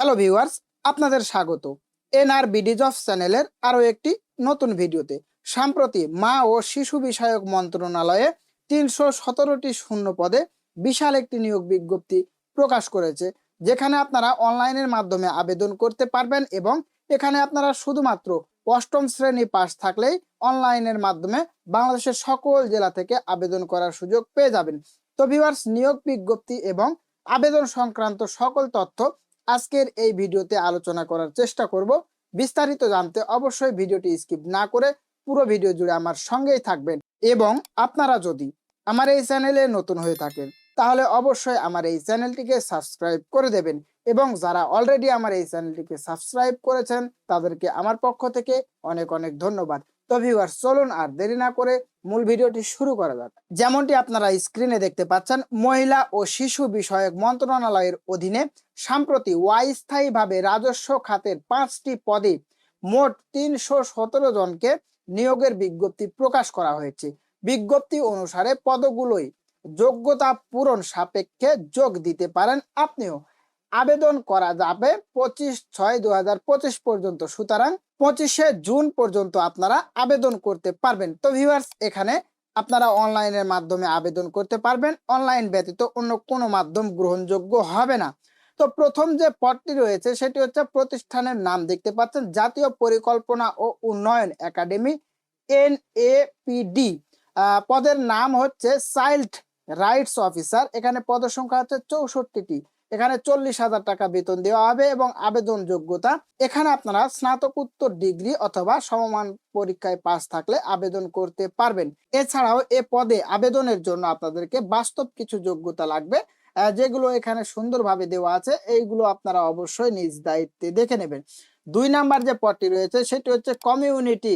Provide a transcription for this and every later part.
Hello viewers আপনাদের স্বাগত। NR বিডিজ of চ্যানেলের আরও একটি নতুন ভিডিওতে। সম্প্রতি মা ও শিশু বিষয়ক মন্ত্রণালয়ে তিনশো সতেরোটি শূন্য পদে বিশাল একটি নিয়োগ বিজ্ঞপ্তি প্রকাশ করেছে, যেখানে আপনারা অনলাইনের মাধ্যমে আবেদন করতে পারবেন এবং এখানে আপনারা শুধুমাত্র অষ্টম শ্রেণি পাশ থাকলেই অনলাইনের মাধ্যমে বাংলাদেশের সকল জেলা থেকে আবেদন করার সুযোগ পেয়ে যাবেন। তো ভিউয়ার্স নিয়োগ বিজ্ঞপ্তি এবং আবেদন সংক্রান্ত সকল তথ্য আজকের এই ভিডিওতে আলোচনা করার চেষ্টা করব। বিস্তারিত জানতে অবশ্যই ভিডিওটি স্কিপ না করে পুরো ভিডিও জুড়ে আমার সঙ্গেই থাকবেন এবং আপনারা যদি আমার এই চ্যানেলে নতুন হয়ে থাকেন, তাহলে অবশ্যই আমার এই চ্যানেলটিকে সাবস্ক্রাইব করে দেবেন এবং যারা অলরেডি আমার এই চ্যানেলটিকে সাবস্ক্রাইব করেছেন, তাদেরকে আমার পক্ষ থেকে অনেক অনেক ধন্যবাদ। তো ভিউয়ার চলুন আর দেরি না করে মূল ভিডিওটি শুরু করা যাক। যেমনটি আপনারা স্ক্রিনে দেখতে পাচ্ছেন, মহিলা ও শিশু বিষয়ক মন্ত্রণালয়ের অধীনে সম্প্রতি অস্থায়ীভাবে রাজস্ব খাতের পাঁচটি পদে মোট তিনশো সতেরো জনকে নিয়োগের বিজ্ঞপ্তি প্রকাশ করা হয়েছে। বিজ্ঞপ্তি অনুসারে পদগুলোই যোগ্যতা পূরণ সাপেক্ষে যোগ দিতে পারেন আপনিও। আবেদন করা যাবে পঁচিশ ছয় দু পঁচিশ পর্যন্ত। সুতরাং পঁচিশে জুন পর্যন্ত আপনারা আবেদন করতে পারবেন। তো ভিউয়ার্স এখানে আপনারা অনলাইনের মাধ্যমে আবেদন করতে পারবেন। অনলাইন ব্যতীত অন্য কোনো মাধ্যম গ্রহণযোগ্য হবে না। তো প্রথম যে পদটি রয়েছে, সেটি হচ্ছে প্রতিষ্ঠানের নাম দেখতে পাচ্ছেন, জাতীয় পরিকল্পনা ও উন্নয়ন একাডেমি, এন পদের নাম হচ্ছে চাইল্ড রাইটস অফিসার। এখানে পদের সংখ্যা হচ্ছে চৌষট্টিটি। এখানে চল্লিশ হাজার টাকা বেতন দেওয়া হবে এবং আবেদন যোগ্যতা। এখানে আপনারা স্নাতকোত্তর ডিগ্রি অথবা সমমান পরীক্ষায় পাস থাকলে আবেদন করতে পারবেন। এছাড়াও এ পদে আবেদনের জন্য আপনাদেরকে বাস্তব কিছু যোগ্যতা লাগবে যেগুলো এখানে সুন্দরভাবে দেওয়া আছে, এইগুলো আপনারা অবশ্যই নিজ দায়িত্বে দেখে নেবেন। দুই নাম্বার যে পদটি রয়েছে, সেটি হচ্ছে কমিউনিটি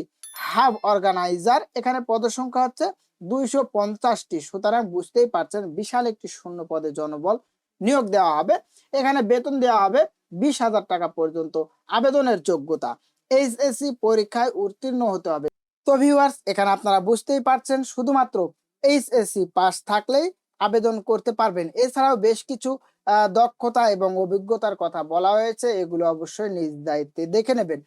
হাব অর্গানাইজার। এখানে পদের সংখ্যা হচ্ছে দুইশো পঞ্চাশটি, সুতরাং বুঝতেই পারছেন, বিশাল একটি শূন্য পদে জনবল। নিয়োগ দেওয়া হবে। এখানে বেতন দেওয়া হবে বিশ হাজার টাকা পর্যন্ত। আবেদনের যোগ্যতা এইচএসসি পরীক্ষায় উত্তীর্ণ হতে হবে। তো ভিউয়ার্স এখানে আপনারা বুঝতেই পারছেন, শুধুমাত্র এইচএসসি পাস থাকলেই আবেদন করতে পারবেন। এছাড়াও বেশ কিছু দক্ষতা এবং অভিজ্ঞতার কথা বলা হয়েছে, এগুলো অবশ্যই নিজ দায়িত্বে দেখে নেবেন।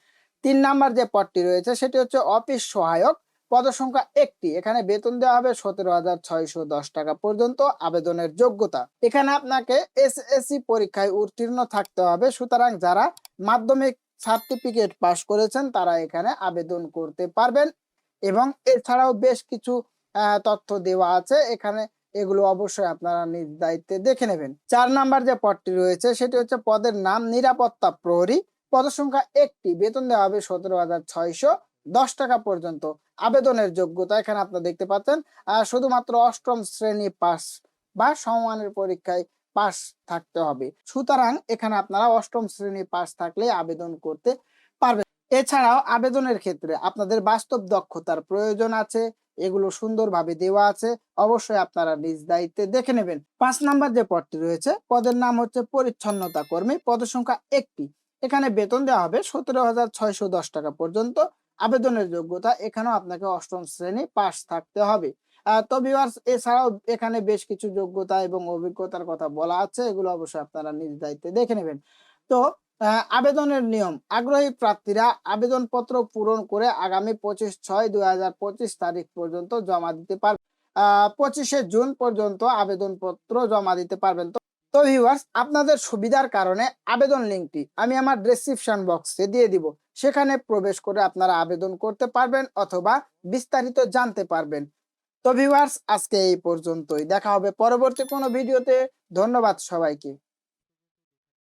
তিন নাম্বার যে পদটি রয়েছে, সেটি হচ্ছে অফিস সহায়ক। পদসংখ্যা একটি। এখানে বেতন দেওয়া হবে সতেরো হাজার ছয়শো দশ টাকা পর্যন্ত আবেদনের যোগ্যতা। এখানে আপনাকে এসএসসি পরীক্ষায় উত্তীর্ণ থাকতে হবে। সুতরাং যারা মাধ্যমিক সার্টিফিকেট পাশ করেছেন, তারা এখানে আবেদন করতে পারবেন। এবং এছাড়াও বেশ কিছু তথ্য দেওয়া আছে। এখানে এগুলো অবশ্যই আপনারা নিজ দায়িত্বে দেখে নেবেন। চার নাম্বার যে পদটি রয়েছে, সেটি হচ্ছে পদের নাম নিরাপত্তা প্রহরী। পদসংখ্যা একটি। বেতন দেওয়া হবে সতেরো হাজার ছয়শো দশ টাকা পর্যন্ত আবেদনের যোগ্যতা এখানে আপনারা দেখতে পাচ্ছেন। শুধুমাত্র অষ্টম শ্রেণি পাস বা সমমানের পরীক্ষায় পাস থাকতে হবে। সুতরাং এখানে আপনারা অষ্টম শ্রেণি পাস থাকলে আবেদন করতে পারবেন। এছাড়াও আবেদনের ক্ষেত্রে আপনাদের বাস্তব দক্ষতার প্রয়োজন আছে, এগুলো সুন্দরভাবে দেওয়া আছে, অবশ্যই আপনারা নিজ দায়িত্বে দেখে নেবেন। পাঁচ নাম্বার যে পদটি রয়েছে, পদের নাম হচ্ছে পরিচ্ছন্নতা কর্মী, পদের সংখ্যা একটি। এখানে বেতন দেওয়া হবে সতেরো হাজার ছয়শো দশ টাকা পর্যন্ত। আবেদনের যোগ্যতা এখানেও আপনাকে অষ্টম শ্রেণি পাস থাকতে হবে। তো ভিউয়ার্স এছাড়াও এখানে বেশ কিছু যোগ্যতা এবং অভিজ্ঞতার কথা বলা আছে, এগুলো অবশ্যই আপনারা নিজ দায়িত্বে দেখে নেবেন। তো আবেদনের নিয়ম, আগ্রহী প্রার্থীরা আবেদনপত্র পূরণ করে আগামী পঁচিশ ছয় দুই তারিখ পর্যন্ত জমা দিতে পারবে পঁচিশে জুন পর্যন্ত আবেদনপত্র জমা দিতে পারবেন। তো তো ভিউয়ার্স আপনাদের সুবিধার কারণে আবেদন লিঙ্কটি আমি আমার ডেসক্রিপশন বক্সে দিয়ে দিব। সেখানে প্রবেশ করে আপনারা আবেদন করতে পারবেন অথবা বিস্তারিত জানতে পারবেন। তো ভিউয়ার্স আজকে এই পর্যন্তই। দেখা হবে পরবর্তী কোনো ভিডিওতে। ধন্যবাদ সবাইকে।